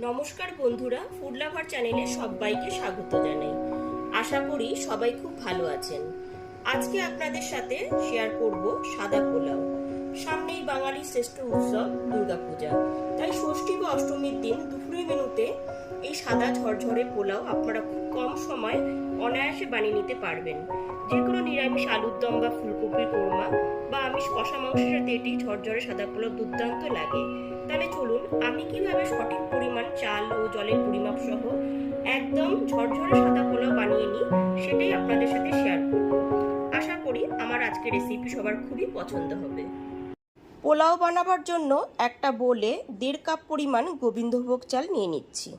নমস্কার বন্ধুরা food lover চ্যানেলে সবাইকে স্বাগত জানাই। আশা করি সবাই খুব ভালো আছেন। আজকে আপনাদের সাথে শেয়ার করব সাদা পোলাও। সামনেই বাঙালির শ্রেষ্ঠ উৎসব, দুর্গাপূজা। তাই ষষ্ঠী বা অষ্টমীর দিন দুপুরের মেনুতে এই সাদা ঝরঝরে পোলাও আপনারা খুব কম সময় অনায়াসে বানিয়ে নিতে পারবেন। যে কোনো নিরামিষ আলুর দম বা ফুলকপির কোরমা বা আমিষ কষা মাংসের সাথে এটি ঝরঝরে সাদা পোলাও দুর্দান্ত লাগে। তাহলে চলুন, আমি কীভাবে সঠিক পরিমাণ চাল ও জলের পরিমাপ সহ একদম ঝরঝরে সাদা পোলাও বানিয়ে নিই, সেটাই আপনাদের সাথে শেয়ার করব। আশা করি আমার আজকের রেসিপি সবার খুবই পছন্দ হবে। পোলাও বানাবার জন্য একটা বোলে দেড় কাপ পরিমাণ গোবিন্দভোগ চাল নিয়ে নিচ্ছি।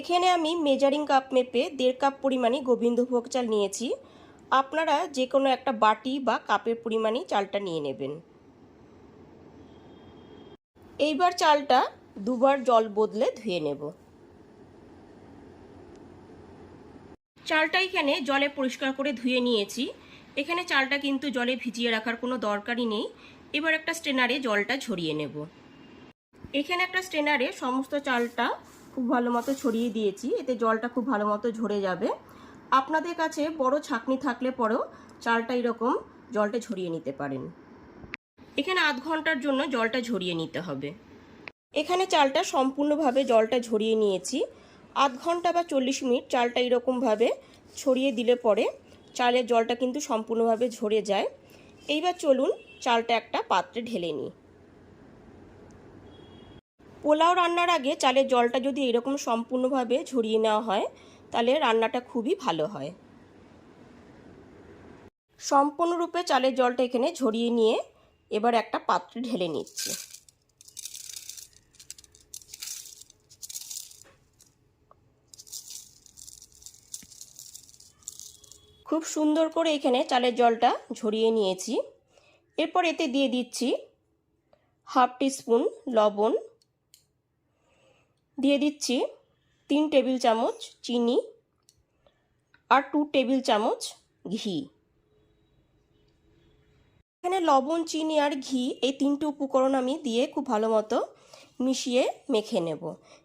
এখানে আমি মেজারিং কাপ মেপে দেড় কাপ পরিমাণে গোবিন্দভোগ চাল নিয়েছি। আপনারা যে কোনো একটা বাটি বা কাপের পরিমাণেই চালটা নিয়ে নেবেন। এইবার চালটা দুবার জল বদলে ধুয়ে নেব। চালটা এখানে জলে পরিষ্কার করে ধুয়ে নিয়েছি। এখানে চালটা কিন্তু জলে ভিজিয়ে রাখার কোনো দরকারই নেই। এবার একটা স্ট্রেনারে জলটা ঝরিয়ে নেব। এখানে একটা স্ট্রেনারে সমস্ত চালটা খুব ভালো মতো ছড়িয়ে দিয়েছি, এতে জলটা খুব ভালো মতো ঝরে যাবে। আপনাদের কাছে বড় ছাকনি থাকলে পরেও চালটা এরকম জলটা ঝরিয়ে নিতে পারেন। এখানে আধ ঘণ্টার জন্য জলটা ঝরিয়ে নিতে হবে। এখানে চালটা সম্পূর্ণভাবে জলটা ঝরিয়ে নিয়েছি। আধ ঘণ্টা বা চল্লিশ মিনিট চালটা এরকমভাবে ছড়িয়ে দিলে পরে চালের জলটা কিন্তু সম্পূর্ণভাবে ঝরে যায়। এইবার চলুন চালটা একটা পাত্রে ঢেলে নিই। পোলাও রান্নার আগে চালের জলটা যদি এরকম সম্পূর্ণভাবে ঝরিয়ে নেওয়া হয়, তাহলে রান্নাটা খুবই ভালো হয়। সম্পূর্ণরূপে চালের জলটা এখানে ঝরিয়ে নিয়ে এবার একটা পাত্রে ঢেলে নিচ্ছি। খুব সুন্দর করে এখানে চালের জলটা ঝরিয়ে নিয়েছি। এরপর এতে দিয়ে দিচ্ছি হাফ টিস্পুন লবণ দিয়ে দিচ্ছি তিন টেবিল চামচ চিনি আর টু টেবিল চামচ ঘি। এখানে লবণ, চিনি আর ঘি এই তিনটে উপকরণ আমি দিয়ে খুব ভালো মতো মিশিয়ে মেখে নেব।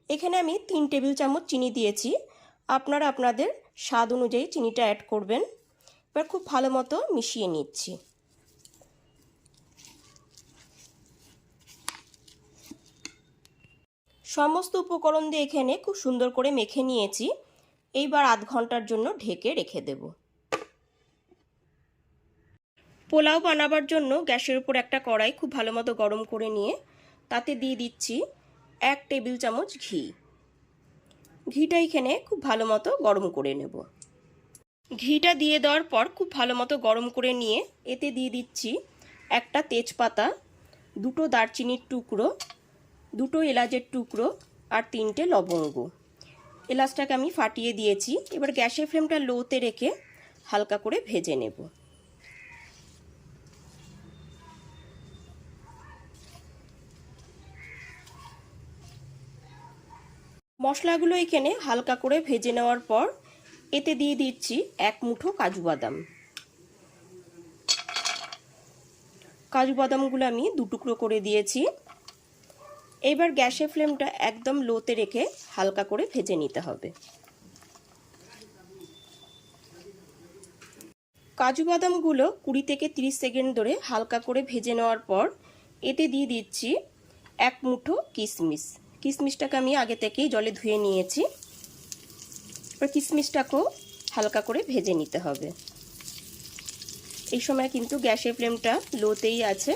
এখানে আমি তিন টেবিল চামচ চিনি দিয়েছি। আপনারা আপনাদের স্বাদ অনুযায়ী চিনিটা অ্যাড করবেন। এবার খুব ভালো মতো মিশিয়ে নিচ্ছি। সমস্ত উপকরণ দিয়ে এখানে খুব সুন্দর করে মেখে নিয়েছি। এইবার আধ ঘণ্টার জন্য ঢেকে রেখে দেব। পোলাও বানাবার জন্য গ্যাসের উপর একটা কড়াই খুব ভালো মতো গরম করে নিয়ে তাতে দিয়ে দিচ্ছি এক টেবিল চামচ ঘি। ঘিটা এখানে খুব ভালো মতো গরম করে নেব। ঘিটা দিয়ে দেওয়ার পর খুব ভালো মতো গরম করে নিয়ে এতে দিয়ে দিচ্ছি একটা তেজপাতা, দুটো দারচিনির টুকরো দুটো এলাচের টুকরো আর তিনটে লবঙ্গ। এলাচটাকে আমি ফাটিয়ে দিয়েছি। এবার গ্যাসের ফ্লেমটা লোতে রেখে হালকা করে ভেজে নেব। মশলাগুলো এখানে হালকা করে ভেজে নেওয়ার পর এতে দিয়ে দিচ্ছি এক মুঠো কাজু বাদাম। কাজু বাদামগুলো আমি দুটুকরো করে দিয়েছি। এবার গ্যাসের ফ্লেমটা একদম লোতে রেখে হালকা করে ভেজে নিতে হবে। কাজু বাদামগুলো কুড়ি থেকে তিরিশ সেকেন্ড ধরে হালকা করে ভেজে নেওয়ার পর এতে দিয়ে দিচ্ছি এক মুঠো কিশমিশ। কিশমিশটাকে আমি আগে থেকেই জলে ধুয়ে নিয়েছি। এবার কিশমিশটাকেও হালকা করে ভেজে নিতে হবে। এই সময় কিন্তু গ্যাসের ফ্লেমটা লোতেই আছে।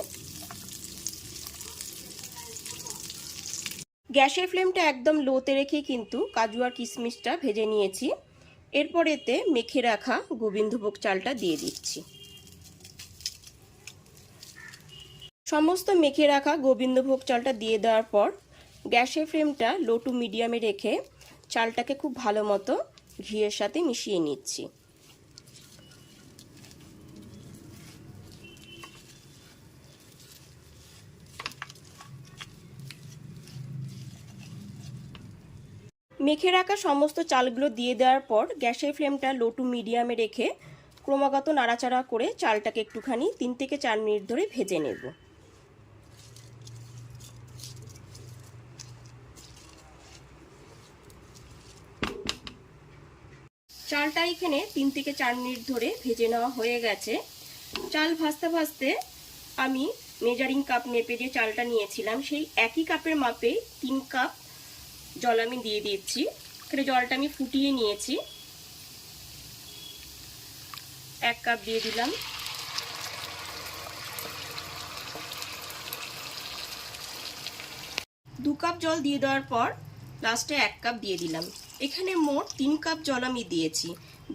গ্যাসের ফ্লেমটা একদম লোতে রেখে কিন্তু কাজু আর কিশমিশটা ভেজে নিয়েছি। এরপর এতে মেখে রাখা গোবিন্দভোগ চালটা দিয়ে দিচ্ছি। সমস্ত মেখে রাখা গোবিন্দভোগ চালটা দিয়ে দেওয়ার পর গ্যাসের ফ্লেমটা লো টু মিডিয়ামে রেখে চালটাকে খুব ভালো মতো ঘিয়ের সাথে মিশিয়ে নিচ্ছি। মেখে রাখা সমস্ত চালগুলো দিয়ে দেওয়ার পর গ্যাসের ফ্লেমটা লো টু মিডিয়ামে রেখে ক্রমাগত নাড়াচাড়া করে চালটাকে একটুখানি তিন থেকে চার মিনিট ধরে ভেজে নেব। চালটা এখানে তিন থেকে চার মিনিট ধরে ভেজে নেওয়া হয়ে গেছে। চাল ভাজতে ভাজতে আমি মেজারিং কাপ মেপে যে চালটা নিয়েছিলাম, সেই একই কাপের মাপে তিন কাপ জল আমি দিয়ে দিচ্ছি। এখানে জলটা আমি ফুটিয়ে নিয়েছি। এক কাপ দিয়ে দিলাম। দু কাপ জল দিয়ে দেওয়ার পর লাস্টে এক কাপ দিয়ে দিলাম। এখানে মোট তিন কাপ জল আমি দিয়েছি।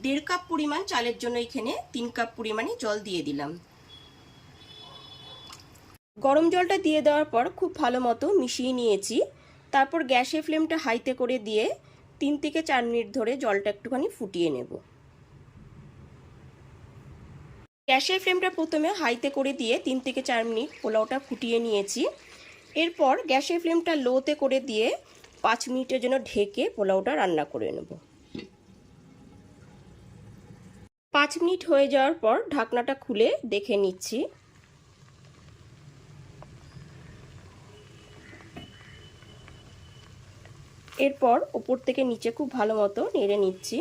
দেড় কাপ পরিমাণ চালের জন্য এখানে তিন কাপ পরিমাণে জল দিয়ে দিলাম। গরম জলটা দিয়ে দেওয়ার পর খুব ভালো মতো মিশিয়ে নিয়েছি। তারপর গ্যাসে ফ্লেমটা হাইতে করে দিয়ে তিন থেকে চার মিনিট ধরে জলটা একটুখানি ফুটিয়ে নেব। গ্যাসের ফ্লেমটা প্রথমে হাইতে করে দিয়ে তিন থেকে চার মিনিট পোলাওটা ফুটিয়ে নিয়েছি। এরপর গ্যাসের ফ্লেমটা লোতে করে দিয়ে পাঁচ মিনিটের জন্য ঢেকে পোলাওটা রান্না করে নেব। পাঁচ মিনিট হয়ে যাওয়ার পর ঢাকনাটা খুলে দেখে নিচ্ছি। এরপর ওপর থেকে নিচে খুব ভালো মতো নেড়ে নিচ্ছি।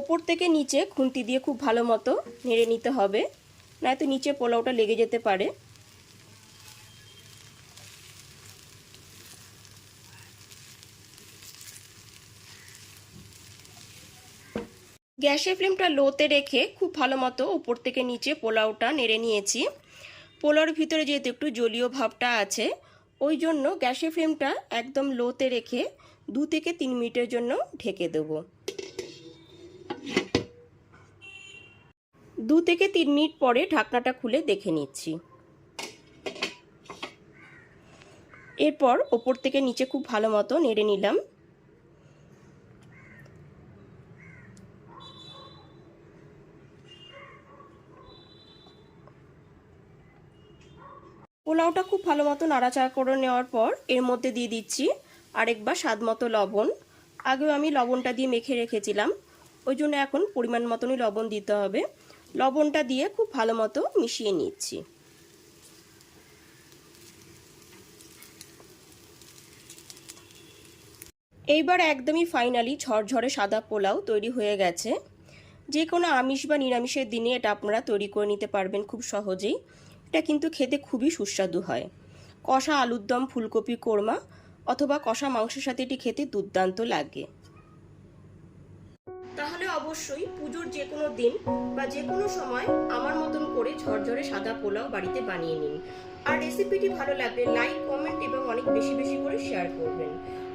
ওপর থেকে নিচে খুন্তি দিয়ে খুব ভালো মতো নেড়ে নিতে হবে। নয়তো নিচে পোলাওটা লেগে যেতে পারে। গ্যাসের ফ্লেমটা লোতে রেখে খুব ভালো মতো ওপর থেকে নিচে পোলাওটা নেড়ে নিয়েছি। পোলাওর ভিতরে যেহেতু একটু জলীয় ভাবটা আছে, ওই জন্য গ্যাসের ফ্লেমটা একদম লোতে রেখে দু থেকে তিন মিনিটের জন্য ঢেকে দেবো। দু থেকে তিন মিনিট পরে ঢাকনাটা খুলে দেখে নিচ্ছি। এরপর ওপর থেকে নিচে খুব ভালো মতো নেড়ে নিলাম। পোলাওটা খুব ভালো মতো নাড়াচাড়া করে নেওয়ার পর এর মধ্যে দিয়ে দিচ্ছি আরেকবার স্বাদ মতো লবণ। আগেও আমি লবণটা দিয়ে মেখে রেখেছিলাম। ওই জন্য এখন পরিমাণ মতনই লবণ দিতে হবে। লবণটা দিয়ে খুব ভালো মতো মিশিয়ে নিচ্ছি। এইবার একদমই ফাইনালি ঝরঝরে সাদা পোলাও তৈরি হয়ে গেছে। যে কোনো আমিষ বা নিরামিষের দিনে এটা আপনারা তৈরি করে নিতে পারবেন খুব সহজেই। এটা কিন্তু খেতে খুবই সুস্বাদু হয়। কষা আলুর দম, ফুলকপি, কোরমা অথবা কষা মাংসের সাথে এটি খেতে দুর্দান্ত লাগে। তাহলে অবশ্যই পুজোর যে কোনো দিন বা যে কোনো সময় আমার মতন করে ঝরঝরে সাদা পোলাও বাড়িতে বানিয়ে নিন। আর রেসিপিটি ভালো লাগলে লাইক কমেন্ট এবং অনেক বেশি বেশি করে শেয়ার করবেন।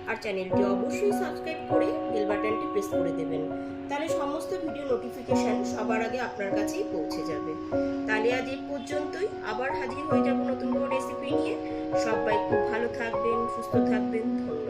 আর চ্যানেলটি অবশ্যই সাবস্ক্রাইব করে বেল বাটনটি প্রেস করে দেবেন। তাহলে সমস্ত ভিডিও নোটিফিকেশন সবার আগে আপনার কাছেই পৌঁছে যাবে। তাহলে আজ এই পর্যন্তই। আবার হাজির হয়ে যাব নতুন কোনো রেসিপি নিয়ে। সবাই খুব ভালো থাকবেন, সুস্থ থাকবেন। ধন্যবাদ।